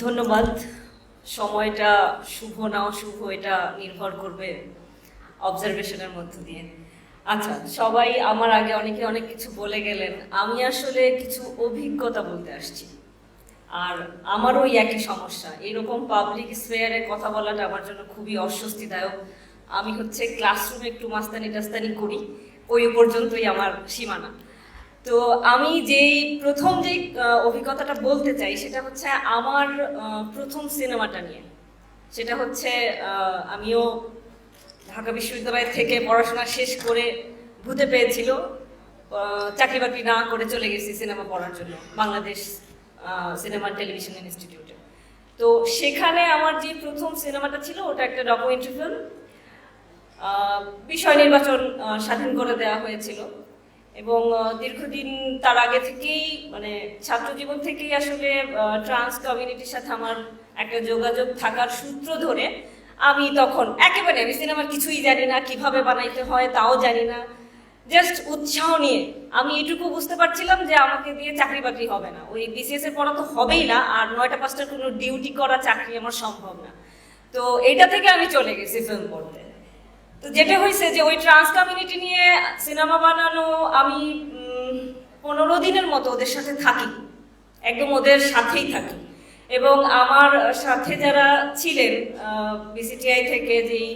ধন্যবাদ। সময়টা শুভ না অশুভ, এটা নির্ভর করবে অবজারভেশনের মধ্য দিয়ে। আচ্ছা সবাই আমার আগে অনেকে অনেক কিছু বলে গেলেন। আমি আসলে কিছু অভিজ্ঞতা বলতে আসছি। আর আমারও একই সমস্যা। এরকম পাবলিক স্পেয়ারে কথা বলাটা আমার জন্য খুবই অস্বস্তিদায়ক। আমি হচ্ছে ক্লাসরুমে একটু মাস্তানি টাস্তানি করি, ওই পর্যন্তই আমার সীমানা। তো আমি যেই প্রথম আহ, অভিজ্ঞতাটা বলতে চাই সেটা হচ্ছে আমার প্রথম সিনেমাটা নিয়ে। সেটা হচ্ছে আমিও ঢাকা বিশ্ববিদ্যালয় থেকে পড়াশোনা শেষ করে ভূতে পেয়েছিল চাকরি বাকরি না করে চলে গেছি সিনেমা পড়ার জন্য বাংলাদেশ সিনেমা টেলিভিশন ইনস্টিটিউটে। তো সেখানে আমার যে প্রথম সিনেমাটা ছিল ওটা একটা ডকুমেন্টারি ফিল্ম বিষয় নির্বাচন স্বাধীন করে দেওয়া হয়েছিল। এবং দীর্ঘদিন তার আগে থেকেই মানে ছাত্র জীবন থেকেই আসলে ট্রান্স কমিউনিটির সাথে আমার একটা যোগাযোগ থাকার সূত্র ধরে আমি তখন একেবারে আমি সিনেমার কিছুই জানি না, কীভাবে বানাইতে হয় তাও জানি না। জাস্ট উৎসাহ নিয়ে আমি এটুকু বুঝতে পারছিলাম যে আমাকে দিয়ে চাকরি বাকরি হবে না। ওই বিসিএস এর পড়া তো হবেই না, আর নয়টা পাঁচটার কোনো ডিউটি করা চাকরি আমার সম্ভব না। তো এটা থেকে আমি চলে গেছি ফিল্ম পড়তে তো যেটা হয়েছে যে ওই ট্রান্স কমিউনিটি নিয়ে সিনেমা বানানো আমি পনেরো দিনের মতো ওদের সাথে থাকি। একদম ওদের সাথেই থাকি। এবং আমার সাথে যারা ছিলেন বিসিটিআই থেকে যেই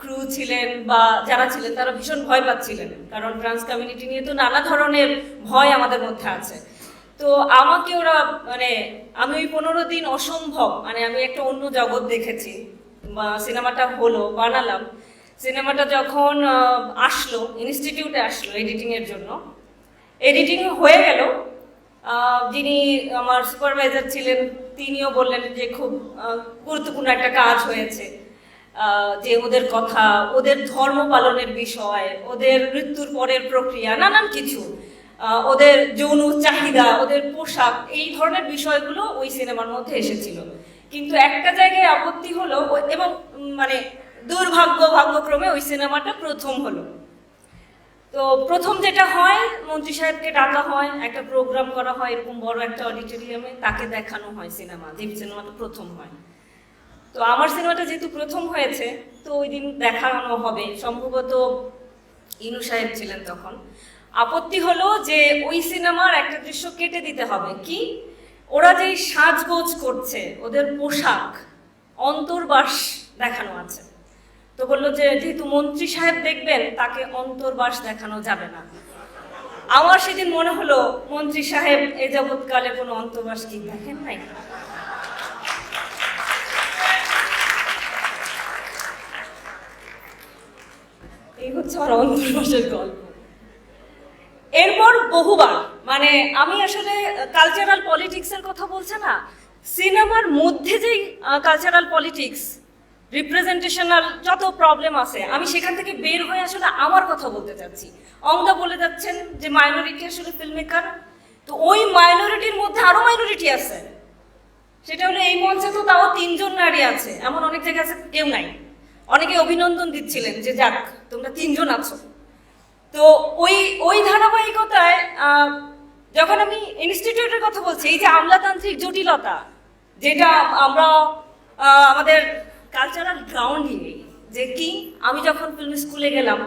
ক্রু ছিলেন বা যারা ছিলেন, তারা ভীষণ ভয় পাচ্ছিলেন। কারণ ট্রান্স কমিউনিটি নিয়ে তো নানা ধরনের ভয় আমাদের মধ্যে আছে। তো আমাকে ওরা মানে আমি ওই পনেরো দিন অসম্ভব মানে আমি একটা অন্য জগৎ দেখেছি সিনেমাটা হলো, বানালাম। সিনেমাটা যখন আসলো ইনস্টিটিউটে আসলো এডিটিং এর জন্য এডিটিং হয়ে গেল। যিনি আমার সুপারভাইজার ছিলেন, তিনিও বললেন যে খুব গুরুত্বপূর্ণ একটা কাজ হয়েছে। যে ওদের কথা, ওদের ধর্ম পালনের বিষয়, ওদের মৃত্যুর পরের প্রক্রিয়া, নানান কিছু ওদের যৌন চাহিদা, ওদের পোশাক, এই ধরনের বিষয়গুলো ওই সিনেমার মধ্যে এসেছিল। কিন্তু একটা জায়গায় আপত্তি হলো এবং মানে দুর্ভাগ্য ভাগ্যক্রমে ওই সিনেমাটা প্রথম হলো। তো প্রথম যেটা হয়, মন্ত্রী সাহেবকে ডাকা হয়, একটা প্রোগ্রাম করা হয়, এরকম বড় একটা অডিটোরিয়ামে তাকে দেখানো হয় সিনেমা, যে সিনেমাটা প্রথম হয়। তো আমার সিনেমাটা যেহেতু প্রথম হয়েছে, তো ওই দিন দেখানো হবে। সম্ভবত ইনু সাহেব ছিলেন তখন। আপত্তি হলো যে ওই সিনেমার একটা দৃশ্য কেটে দিতে হবে। কি? ওরা যেই সাজগোজ করছে, ওদের পোশাক, অন্তর্বাস দেখানো আছে। তো বলল যে, যেহেতু মন্ত্রী সাহেব দেখবেন, তাকে অন্তর্বাস দেখানো যাবে না। আমার সেদিন মনে হলো, মন্ত্রী সাহেব এ যাবৎকালে কোনো অন্তর্বাস কি দেখেন নাই? এই হচ্ছে আমার অন্তর্বাসের গল্প। এরপর বহুবার মানে আমি আসলে কালচারাল পলিটিক্সের কথা বলছে না, সিনেমার মধ্যে যেই কালচারাল পলিটিক্স রিপ্রেজেন্টেশনাল যত প্রবলেম আছে, আমি সেখান থেকে বের হয়ে আসলে আমার কথা বলতে চাচ্ছি অঙ্গা বলে যাচ্ছেন যে মাইনরিটি আসলে ফিল্ম মেকার তো ওই মাইনরিটির মধ্যে আরও মাইনরিটি আছে। সেটা হলো এই মঞ্চে তো তাও তিনজন নারী আছে। এমন অনেক জায়গায় আছে, কেউ নাই। অনেকে অভিনন্দন দিচ্ছিলেন যে যাক, তোমরা তিনজন আছো। তো ওই ওই ধারাবাহিকতায় যখন আমি ইনস্টিটিউটের কথা বলছি, এই যে আমলাতান্ত্রিক জটিলতা, যেটা আমরা আমাদের কালচারাল গ্রাউন্ডিং যে কি, আমি যখন ফিল্ম স্কুলে গেলাম,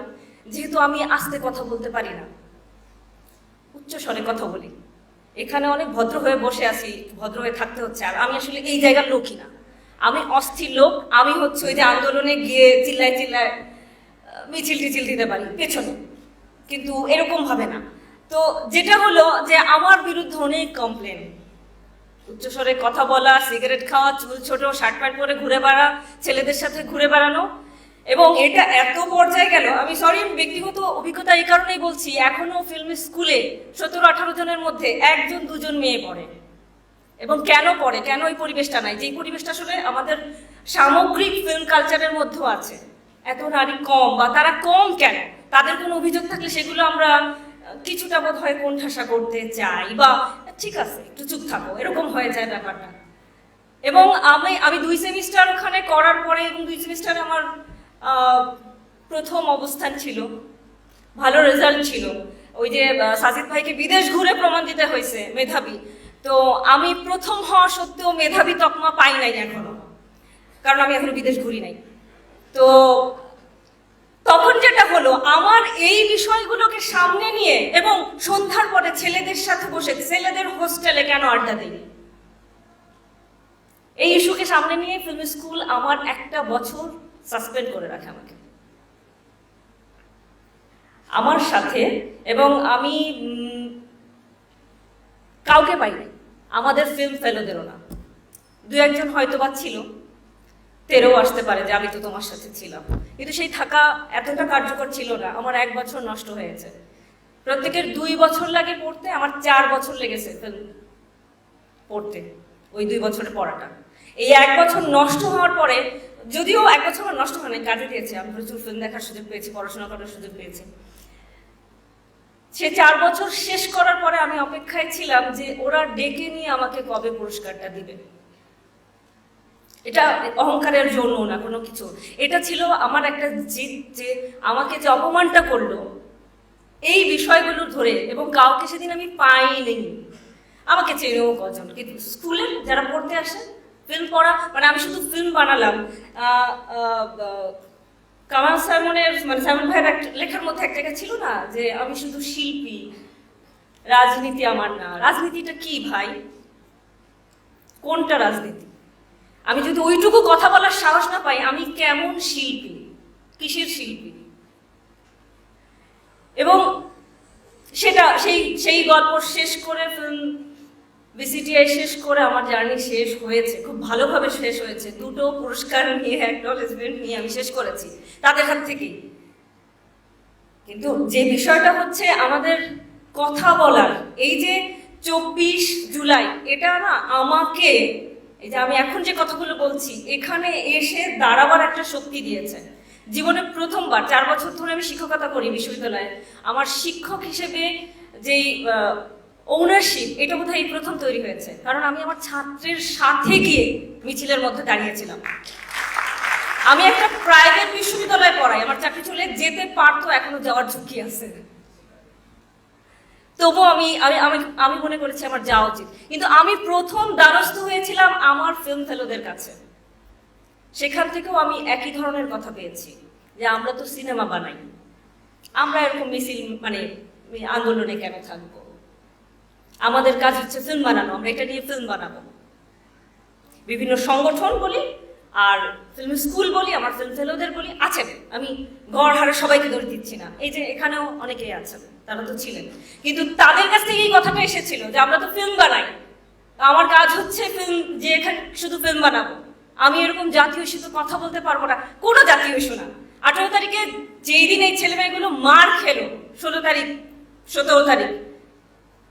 যেহেতু আমি আস্তে কথা বলতে পারি না, উচ্চ স্বরে কথা বলি। এখানে অনেক ভদ্র হয়ে বসে আছি, ভদ্র হয়ে থাকতে হচ্ছে, আর আমি আসলে এই জায়গার লোকই না। আমি অস্থির লোক, আমি হচ্ছে ওই যে আন্দোলনে গিয়ে চিল্লায় চিল্লায় মিছিল টিছিল দিতে পারি, পেছনে। কিন্তু এরকম ভাবে না। তো যেটা হলো যে আমার বিরুদ্ধে অনেক কমপ্লেন উচ্চস্বরে কথা বলা, সিগারেট খাওয়া, চুল ছোট, শার্ট প্যান্ট পরে ঘুরে বেড়া, ছেলেদের সাথে ঘুরে বেড়ানো। এবং এটা এত পর্যায়ে গেল, আমি সরি ব্যক্তিগত অভিজ্ঞতা এই কারণেই বলছি, এখনও ফিল্ম স্কুলে সতেরো, আঠারো জনের মধ্যে একজন, দুজন মেয়ে পড়ে। এবং কেন পড়ে? কেন ওই পরিবেশটা নাই? যেই পরিবেশটা আসলে আমাদের সামগ্রিক ফিল্ম কালচারের মধ্যেও আছে। এত নারী কম, বা তারা কম কেন? তাদের কোনো অভিযোগ থাকলে সেগুলো আমরা কিছুটা বোধ হয় কোণঠাসা করতে চাই, বা ঠিক আছে, একটু চুপ থাকো, এরকম হয়ে যায় ব্যাপারটা। এবং আমি আমি দুই সেমিস্টার ওখানে করার পরে এবং দুই সেমিস্টার আমার প্রথম অবস্থান ছিল। ভালো রেজাল্ট ছিল। ওই যে সাজিদ ভাইকে বিদেশ ঘুরে প্রমাণ দিতে হয়েছে, মেধাবী। তো আমি প্রথম হওয়া সত্ত্বেও মেধাবী তকমা পাই নাই এখনও। কারণ আমি এখনও বিদেশ ঘুরি নাই। তো তখন যেটা হলো, আমার এই বিষয়গুলোকে সামনে নিয়ে এবং সন্ধ্যার পরে ছেলেদের সাথে বসে, ছেলেদের হোস্টেলে কেন আড্ডা দিই? এই ইস্যুকে সামনে নিয়ে ফিল্ম স্কুল আমার একটা বছর সাসপেন্ড করে রাখে আমাকে। আমার সাথে এবং আমি কাউকে পাইনি। আমাদের ফিল্ম ফেলোদেরও না। দু একজন হয়তো বা ছিল। তেরো আসতে পারে যে আমি তো তোমার সাথে ছিলাম। কিন্তু সেই থাকা এতটা কার্যকর ছিল না। আমার এক বছর নষ্ট হয়েছে। প্রত্যেকের দুই বছর লাগে পড়তে, আমার চার বছর লেগেছে পড়তে। ওই দুই বছরের পড়াটা। এই এক বছর নষ্ট হওয়ার পরে, যদিও এক বছর আমার নষ্ট হয় না কাজে দিয়েছে। আমি প্রচুর ফিল্ম দেখার সুযোগ পেয়েছি, পড়াশোনা করার সুযোগ পেয়েছি। সে চার বছর শেষ করার পরে আমি অপেক্ষায় ছিলাম যে ওরা ডেকে নিয়ে আমাকে কবে পুরস্কারটা দিবে। এটা অহংকারের জন্য না, কোনো কিছু। এটা ছিল আমার একটা জিদ যে আমাকে যে অপমানটা করল, এই বিষয়গুলো ধরে এবং কাউকে সেদিন আমি পাইনি। আমাকে চেনেও কজন, কিন্তু স্কুলে যারা পড়তে আসে ফিল্ম পড়া মানে আমি শুধু ফিল্ম বানালাম। কামাল সাইমনের মানে সাইমন ভাইয়ের লেখার মধ্যে এক জায়গা ছিল না, যে আমি শুধু শিল্পী, রাজনীতি আমার না। রাজনীতিটা কি ভাই? কোনটা রাজনীতি? আমি যদি ওইটুকু কথা বলার সাহস না পাই, আমি কেমন শিল্পী? কিসের শিল্পী? এবং সেটা, সেই সেই গল্প শেষ করে বিসিটিআই শেষ করে আমার জার্নি শেষ হয়েছে, খুব ভালোভাবে শেষ হয়েছে। দুটো পুরস্কার নিয়ে অ্যাকনলেজমেন্ট নিয়ে আমি শেষ করেছি, তাদের হাত থেকেই। কিন্তু যে বিষয়টা হচ্ছে আমাদের কথা বলার, এই যে চব্বিশ জুলাই, এটা না আমাকে এই যে আমি এখন যে কথাগুলো বলছি, এখানে এসে দাঁড়াবার একটা শক্তি দিয়েছে। জীবনে প্রথমবার, চার বছর ধরে আমি শিক্ষকতা করি বিশ্ববিদ্যালয়ে। আমার শিক্ষক হিসেবে যেই ওনারশিপ এটা বোধহয় এই প্রথম তৈরি হয়েছে। কারণ আমি আমার ছাত্রের সাথে গিয়ে মিছিলের মধ্যে দাঁড়িয়েছিলাম। আমি একটা প্রাইভেট বিশ্ববিদ্যালয়ে পড়াই, আমার চাকরি চলে যেতে পারতো, এখনও যাওয়ার ঝুঁকি আছে। তবুও আমি আমি আমি আমি মনে করেছি আমার যাওয়া উচিত। কিন্তু আমি প্রথম দ্বারস্থ হয়েছিলাম আমার ফিল্ম ফেলোদের কাছে। সেখান থেকেও আমি একই ধরনের কথা পেয়েছি, যে আমরা তো সিনেমা বানাই। আমরা এরকম মিছিল মানে আন্দোলনে কেন থাকব? আমাদের কাজ হচ্ছে ফিল্ম বানানো, আমরা এটা নিয়ে ফিল্ম বানাবো। বিভিন্ন সংগঠন বলি, আর ফিল্ম স্কুল বলি, আমার ফিল্ম ফেলোদের বলি, আছেন। আমি গড় হারে সবাইকে ধরে দিচ্ছি না। এই যে এখানেও অনেকেই আছেন। তারা তো ছিলেন। কিন্তু তাদের কাছ থেকে এই কথাটা এসেছিল যে আমরা তো ফিল্ম বানাই। আমার কাজ হচ্ছে ফিল্ম যে এখানে শুধু ফিল্ম বানাবো। আমি এরকম জাতীয় ইস্যুতে কথা বলতে পারব না। কোনো জাতীয় ইস্যু না। আঠেরো তারিখে যেই দিন এই ছেলে মেয়েগুলো মার খেলো, ষোলো তারিখ, সতেরো তারিখ,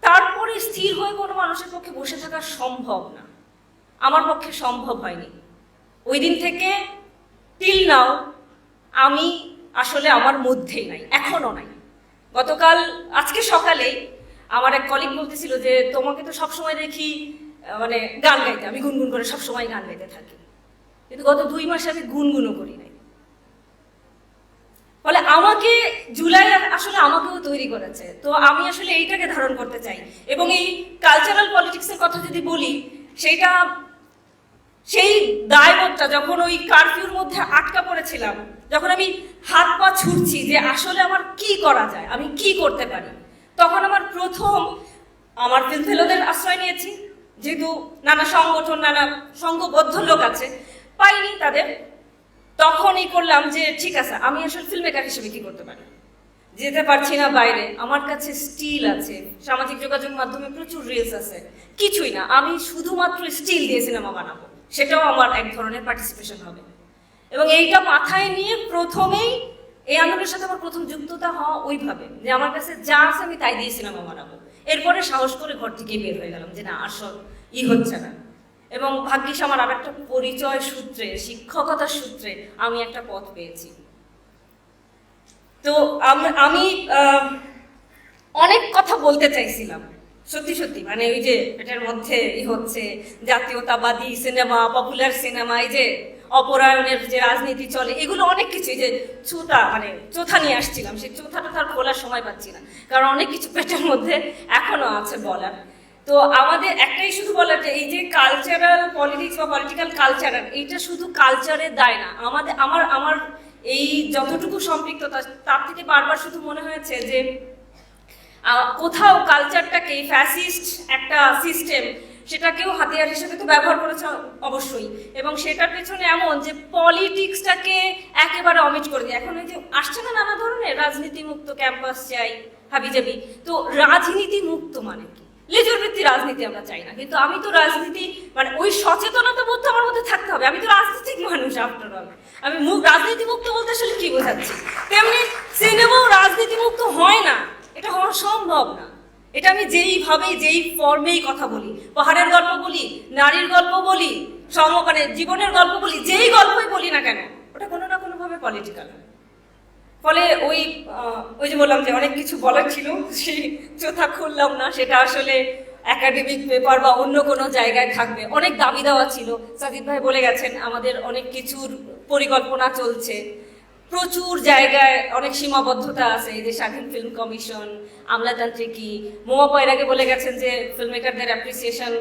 তারপরে স্থির হয়ে কোনো মানুষের পক্ষে বসে থাকা সম্ভব না। আমার পক্ষে সম্ভব হয়নি। ওই দিন থেকে টিল নাও আমি আসলে আমার মধ্যেই নাই এখনও নাই। গতকাল, আজকে সকালে আমার এক কলিগ বলতেছিল যে, তোমাকে তো সবসময় দেখি মানে গান গাইতে, আমি গুনগুন করে সবসময় গান গাইতে থাকি। কিন্তু গত দুই মাসে আমি গুনগুনও করি নাই। ফলে আমাকে জুলাই আসলে আমাকেও তৈরি করেছে। তো আমি আসলে এইটাকে ধারণ করতে চাই। এবং এই কালচারাল পলিটিক্সের কথা যদি বলি, সেইটা সেই দায়বোধটা যখন ওই কারফিউর মধ্যে আটকা পড়েছিলাম, যখন আমি হাত পা ছুটছি যে আসলে আমার কি করা যায়, আমি কি করতে পারি, তখন আমার প্রথম আমার ফেলোদের আশ্রয় নিয়েছি। যেহেতু নানা সংগঠন, নানা সংঘবদ্ধ লোক আছে, পাইনি তাদের। তখনই করলাম যে, ঠিক আছে, আমি আসলে ফিল্ম মেকার হিসেবে কি করতে পারি? যেতে পারছি না বাইরে। আমার কাছে স্টিল আছে, সামাজিক যোগাযোগ মাধ্যমে প্রচুর রিলস আছে। কিছুই না, আমি শুধুমাত্র স্টিল দিয়ে সিনেমা বানাবো। সেটাও আমার এক ধরনের পার্টিসিপেশন হবে। এবং এইটা মাথায় নিয়ে প্রথমেই এই আন্দোলনের সাথে আমার প্রথম যুক্ততা হওয়া ওইভাবে। যে আমার কাছে যা আছে আমি তাই দিয়ে সিনেমা বানাবো। এরপরে সাহস করে ঘর থেকে বের হয়ে গেলাম যে না আসল ই হচ্ছে না। এবং ভাগ্যিস আমার আর একটা পরিচয় সূত্রে শিক্ষকতার সূত্রে আমি একটা পথ পেয়েছি। তো আমি অনেক কথা বলতে চাইছিলাম। সত্যি সত্যি মানে ওই যে এটার মধ্যে হচ্ছে জাতীয়তাবাদী সিনেমা পপুলার সিনেমা এই যে অপরায়ণের যে রাজনীতি চলে, এগুলো অনেক কিছু যে চোথা মানে চোথা নিয়ে আসছিলাম, সেই চোথাটা তার খোলার সময় পাচ্ছি না, কারণ অনেক কিছু পেটের মধ্যে এখনও আছে বলার। তো আমাদের একটাই শুধু বলার যে এই যে কালচারাল পলিটিক্স বা পলিটিক্যাল কালচারাল এইটা শুধু কালচারের দায় না, আমাদের, আমার আমার এই যতটুকু সম্পৃক্ততা, তার থেকে বারবার শুধু মনে হয়েছে যে কোথাও কালচারটাকে ফ্যাসিস্ট একটা সিস্টেম সেটাকেও হাতিয়ার হিসেবে তো ব্যবহার করেছে অবশ্যই। এবং সেটার পেছনে এমন যে পলিটিক্সটাকে একেবারে অমিট করে দিয়ে, এখন ওই যে আসছে না নানা ধরনের রাজনীতি মুক্ত ক্যাম্পাস চাই হাবি হাবিজাবি, তো রাজনীতি মুক্ত মানে কি? লেজুর ভিত্তি রাজনীতি আমরা চাই না, কিন্তু আমি তো রাজনীতি মানে ওই সচেতনতা বোধ আমার মধ্যে থাকতে হবে, আমি তো রাজনৈতিক মানুষ আফটার অল আমি মুখ রাজনীতি মুক্ত বলতে আসলে কি বোঝাচ্ছি? তেমনি সিনেমাও রাজনীতি মুক্ত হয় না। এটা হওয়া সম্ভব না। এটা আমি যেইভাবে যেই ফর্মেই কথা বলি, পাহাড়ের গল্প বলি, নারীর গল্প বলি সম মানে জীবনের গল্প বলি, যেই গল্পই বলি না কেন, ওটা কোনো না কোনোভাবে পলিটিক্যাল ফলে ওই ওই যে বললাম যে অনেক কিছু বলার ছিল, সেই চোথা খুললাম না, সেটা আসলে একাডেমিক পেপার বা অন্য কোনো জায়গায় থাকবে। অনেক দাবি দেওয়া ছিল। সাজিদ ভাই বলে গেছেন, আমাদের অনেক কিছুর পরিকল্পনা চলছে। প্রচুর জায়গায় অনেক সীমাবদ্ধতা আছে। এই যে স্বাধীন ফিল্ম কমিশন আমলাতান্ত্রিকী মোমা পয়রাকে বলে গেছেন যে ফিল্ম মেকারদের অ্যাপ্রিসিয়েশন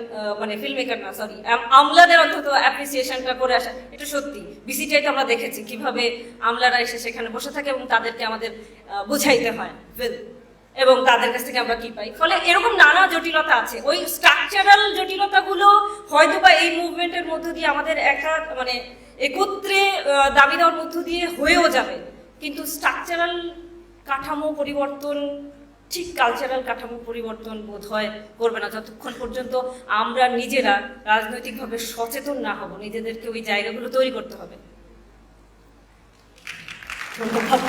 মানে ফিল্ম মেকার না সরি আমলাদের অন্তত অ্যাপ্রিসিয়েশনটা করে আসা, এটা সত্যি। বিসিটিআইতে আমরা দেখেছি কীভাবে আমলারা এসে সেখানে বসে থাকে এবং তাদেরকে আমাদের বুঝাইতে হয় film। এবং তাদের কাছ থেকে আমরা কি পাই? ফলে এরকম নানা জটিলতা আছে। ওই স্ট্রাকচারাল জটিলতাগুলো হয়তো বা এই মুভমেন্টের মধ্য দিয়ে আমাদের একটা মানে একত্রে দাবি দেওয়ার মধ্য দিয়ে হয়েও যাবে। কিন্তু স্ট্রাকচারাল কাঠামো পরিবর্তন, ঠিক কালচারাল কাঠামো পরিবর্তন বোধ হয় করবে না। যতক্ষণ পর্যন্ত আমরা নিজেরা রাজনৈতিকভাবে সচেতন না হব, নিজেদেরকে ওই জায়গাগুলো তৈরি করতে হবে। ধন্যবাদ।